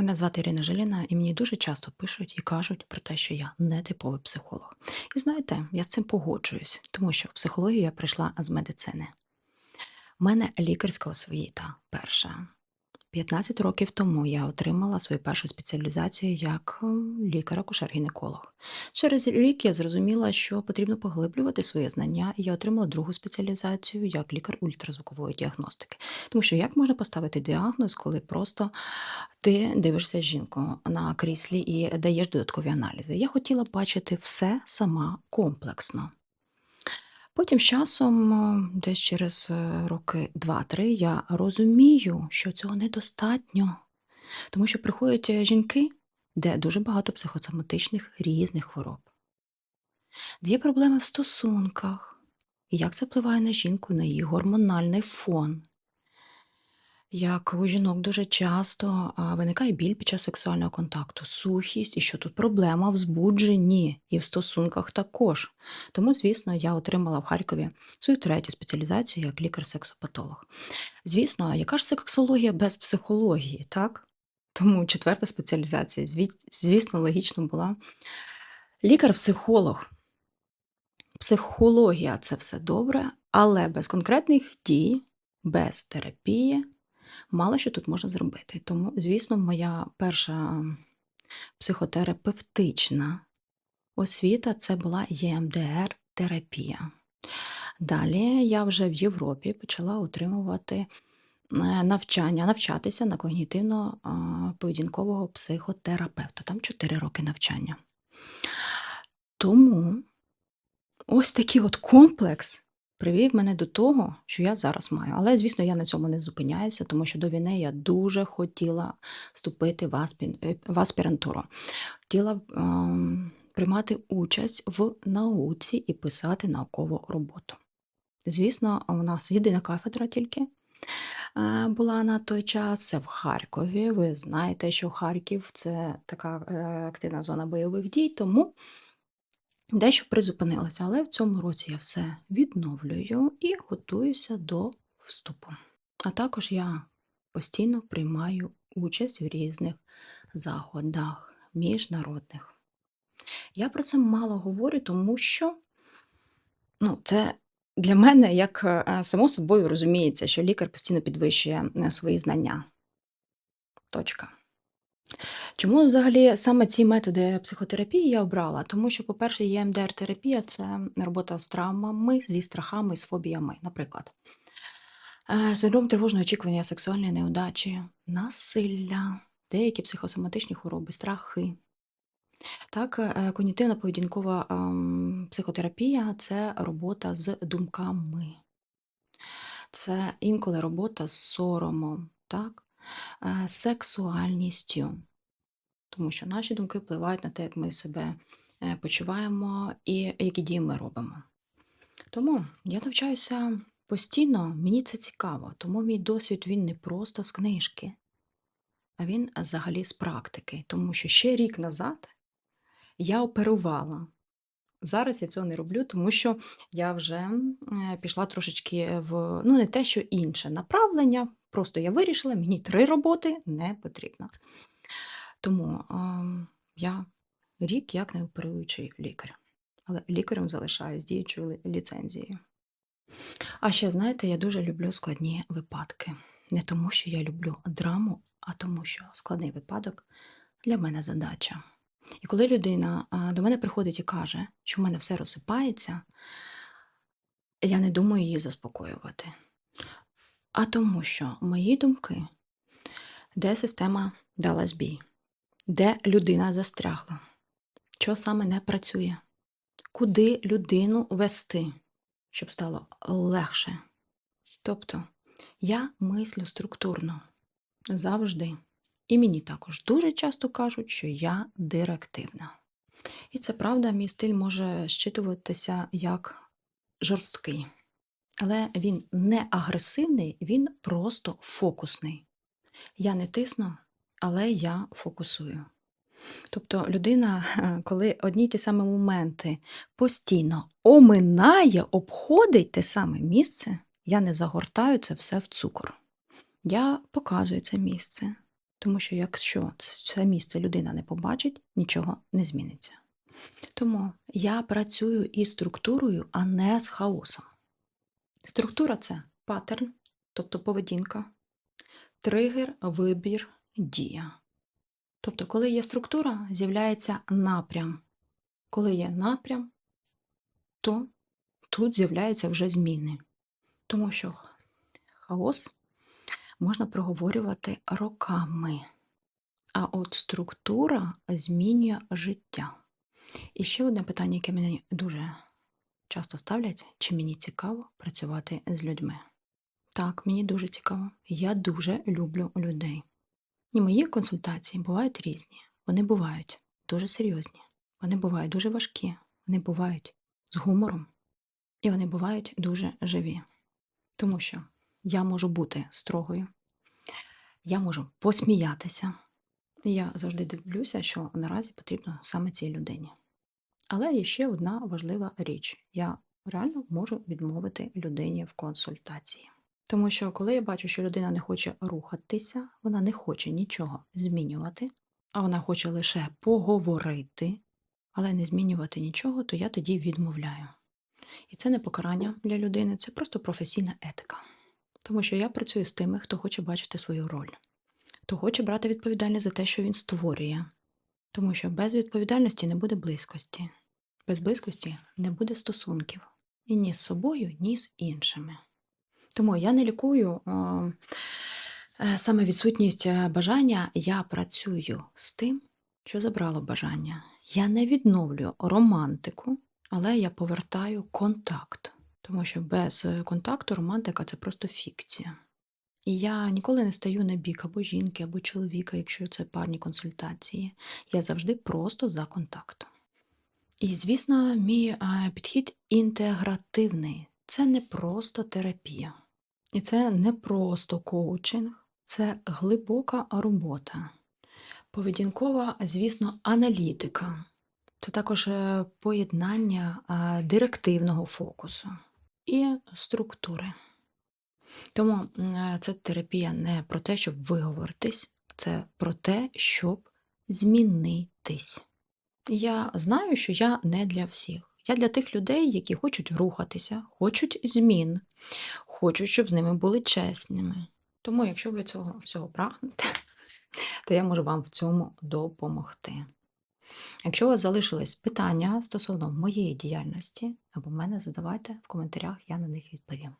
Мене звати Ірина Жиліна, і мені дуже часто пишуть і кажуть про те, що я не типовий психолог. І знаєте, я з цим погоджуюсь, тому що в психологію я прийшла з медицини. У мене лікарська освіта перша. 15 років тому я отримала свою першу спеціалізацію як м, лікар-акушер-гінеколог. Через рік я зрозуміла, що потрібно поглиблювати свої знання, і я отримала другу спеціалізацію як лікар ультразвукової діагностики. Тому що як можна поставити діагноз, коли просто ти дивишся жінку на кріслі і даєш додаткові аналізи? Я хотіла бачити все сама комплексно. Потім з часом, е, десь через е, роки 2-3, я розумію, що цього недостатньо. Тому що приходять е, жінки, де дуже багато психосоматичних різних хвороб, де є проблеми в стосунках, і як це впливає на жінку, на її гормональний фон. Як у жінок дуже часто а, виникає біль під час сексуального контакту, сухість, і що тут проблема в збудженні і в стосунках також. Тому, звісно, я отримала в Харкові свою третю спеціалізацію як лікар-сексопатолог. Звісно, яка ж сексологія без психології, так? Тому четверта спеціалізація, звісно, логічно була лікар-психолог. Психологія це все добре, але без конкретних дій, без терапії мало що тут можна зробити. Тому, звісно, моя перша психотерапевтична освіта це була ЄМДР-терапія. Далі я вже в Європі почала отримувати е, навчання, навчатися на когнітивно-поведінкового психотерапевта. Там 4 роки навчання. Тому ось такий от комплекс привів мене до того, що я зараз маю. Але, звісно, я на цьому не зупиняюся, тому що до війни я дуже хотіла вступити в, аспі... е, в аспірантуру. Хотіла ем, приймати участь в науці і писати наукову роботу. Звісно, у нас єдина кафедра тільки е, була на той час. Це в Харкові. Ви знаєте, що Харків це така е, активна зона бойових дій, тому дещо призупинилася. Але в цьому році я все відновлюю і готуюся до вступу. А також я постійно приймаю участь в різних заходах міжнародних. Я про це мало говорю, тому що ну, це для мене як е, само собою розуміється, що лікар постійно підвищує е, свої знання. Точка. Чому взагалі саме ці методи психотерапії я обрала? Тому що, по-перше, ЄМДР-терапія це робота з травмами, зі страхами, з фобіями, наприклад. Е, Синдром тривожного очікування сексуальної неудачі, насилля, деякі психосоматичні хвороби, страхи. Так, е, когнітивно-поведінкова ем, психотерапія це робота з думками. Це інколи робота з соромом, так? Е, сексуальністю, тому що наші думки впливають на те, як ми себе е, почуваємо і які дії ми робимо. Тому я навчаюся постійно, мені це цікаво, тому мій досвід він не просто з книжки, а він взагалі з практики. Тому що ще рік назад я оперувала. Зараз я цього не роблю, тому що я вже е, пішла трошечки в ну не те, що інше направлення. Просто я вирішила, мені три роботи не потрібно. Тому ем, я рік як не оперуючий лікар, але лікарем залишаюсь діючою ліцензією. А ще, знаєте, я дуже люблю складні випадки. Не тому, що я люблю драму, а тому, що складний випадок для мене задача. І коли людина до мене приходить і каже, що в мене все розсипається, я не думаю її заспокоювати. А тому, що мої думки, де система дала збій, де людина застрягла, що саме не працює, куди людину вести, щоб стало легше. Тобто я мислю структурно завжди. І мені також дуже часто кажуть, що я директивна. І це правда, мій стиль може щитуватися як жорсткий. Але він не агресивний, він просто фокусний. Я не тисну, але я фокусую. Тобто людина, е, коли одні й ті самі моменти постійно оминає, обходить те саме місце, я не загортаю це все в цукор. Я показую це місце. Тому що якщо це місце людина не побачить, нічого не зміниться. Тому я працюю із структурою, а не з хаосом. Структура це паттерн, тобто поведінка, тригер, вибір, дія. Тобто, коли є структура, з'являється напрям. Коли є напрям, то тут з'являються вже зміни. Тому що хаос можна проговорювати роками, а от структура змінює життя. І ще одне питання, яке мені дуже часто ставлять, чи мені цікаво працювати з людьми. Так, мені дуже цікаво. Я дуже люблю людей. І мої консультації бувають різні. Вони бувають дуже серйозні, вони бувають дуже важкі, вони бувають з гумором, і вони бувають дуже живі. Тому що я можу бути строгою, я можу посміятися. І я завжди дивлюся, що наразі потрібно саме цій людині. Але є ще одна важлива річ: я реально можу відмовити людині в консультації. Тому що, коли я бачу, що людина не хоче рухатися, вона не хоче нічого змінювати, а вона хоче лише поговорити, але не змінювати нічого, то я тоді відмовляю. І це не покарання для людини, це просто професійна етика. Тому що я працюю з тими, хто хоче бачити свою роль, хто хоче брати відповідальність за те, що він створює. Тому що без відповідальності не буде близькості, без близькості не буде стосунків і ні з собою, ні з іншими. Тому я не лікую е, е, саме відсутність е, бажання, я працюю з тим, що забрало бажання. Я не відновлюю романтику, але я повертаю контакт. Тому що без е, контакту романтика це просто фікція. І я ніколи не стаю на бік або жінки, або чоловіка, якщо це парні консультації. Я завжди просто за контактом. І, звісно, мій е, підхід інтегративний. Це не просто терапія. І це не просто коучинг, це глибока робота. Поведінкова, звісно, аналітика. Це також е, поєднання е, директивного фокусу і структури. Тому це терапія не про те, щоб виговоритись, це про те, щоб змінитись. Я знаю, що я не для всіх. Я для тих людей, які хочуть рухатися, хочуть змін, хочуть, щоб з ними були чесними. Тому, якщо ви цього всього прагнете, то я можу вам в цьому допомогти. Якщо у вас залишились питання стосовно моєї діяльності або мене, задавайте в коментарях, я на них відповім.